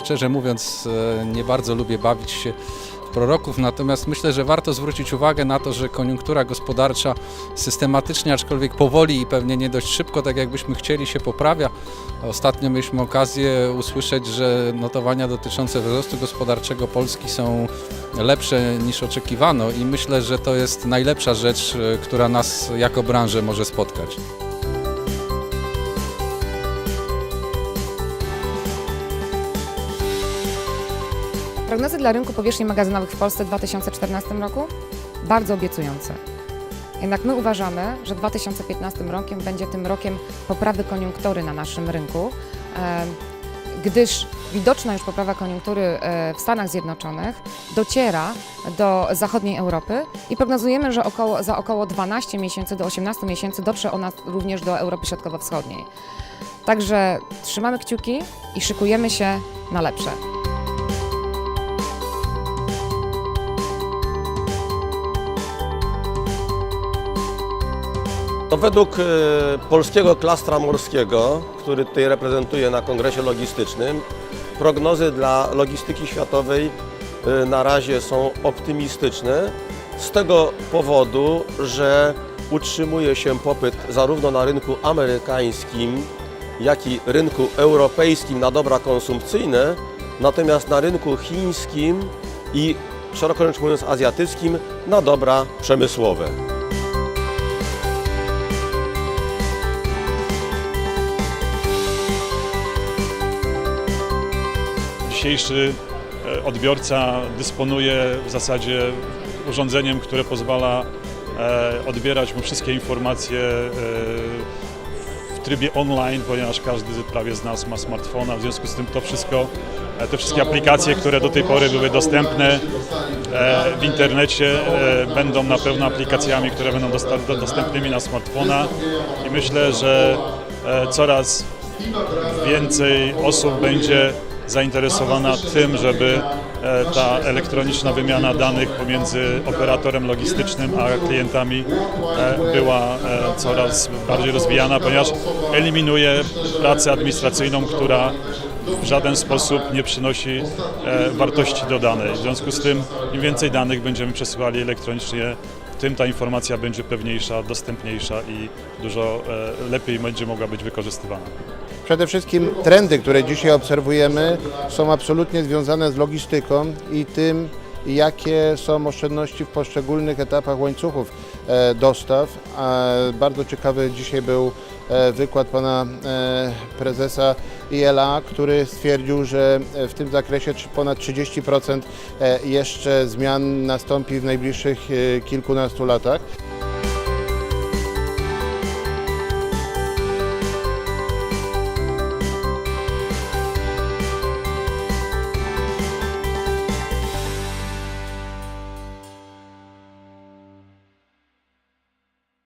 szczerze mówiąc e, nie bardzo lubię bawić się w proroków, natomiast myślę, że warto zwrócić uwagę na to, że koniunktura gospodarcza systematycznie, aczkolwiek powoli i pewnie nie dość szybko, tak jakbyśmy chcieli, się poprawia. Ostatnio mieliśmy okazję usłyszeć, że notowania dotyczące wzrostu gospodarczego Polski są lepsze niż oczekiwano i myślę, że to jest najlepsza rzecz, e, która nas jako branżę może spotkać. Prognozy dla rynku powierzchni magazynowych w Polsce w 2014 roku bardzo obiecujące. Jednak my uważamy, że 2015 rokiem będzie tym rokiem poprawy koniunktury na naszym rynku, gdyż widoczna już poprawa koniunktury e, w Stanach Zjednoczonych dociera do zachodniej Europy i prognozujemy, że około, za około 12 miesięcy do 18 miesięcy dotrze ona również do Europy Środkowo-Wschodniej. Także trzymamy kciuki i szykujemy się na lepsze. To według e, polskiego klastra morskiego, który tutaj reprezentuję na kongresie logistycznym, prognozy dla logistyki światowej e, na razie są optymistyczne z tego powodu, że utrzymuje się popyt zarówno na rynku amerykańskim, jak i rynku europejskim na dobra konsumpcyjne, natomiast na rynku chińskim i szeroko rzecz mówiąc azjatyckim na dobra przemysłowe. Dzisiejszy e, odbiorca dysponuje w zasadzie urządzeniem, które pozwala e, odbierać mu wszystkie informacje e, w trybie online, ponieważ każdy prawie z nas ma smartfona, w związku z tym to wszystko, te wszystkie aplikacje, które do tej pory były dostępne w internecie, będą na pewno aplikacjami, które będą dostępnymi na smartfona. I myślę, że coraz więcej osób będzie zainteresowana tym, żeby e, ta elektroniczna wymiana danych pomiędzy operatorem logistycznym a klientami e, była e, coraz bardziej rozwijana, ponieważ eliminuje pracę administracyjną, która w żaden sposób nie przynosi wartości dodanej. W związku z tym im więcej danych będziemy przesyłali elektronicznie, tym ta informacja będzie pewniejsza, dostępniejsza i dużo lepiej będzie mogła być wykorzystywana. Przede wszystkim trendy, które dzisiaj obserwujemy, są absolutnie związane z logistyką i tym, jakie są oszczędności w poszczególnych etapach łańcuchów e, dostaw. Bardzo ciekawy dzisiaj był e, wykład pana e, prezesa ILA, który stwierdził, że w tym zakresie ponad 30% e, jeszcze zmian nastąpi w najbliższych kilkunastu latach.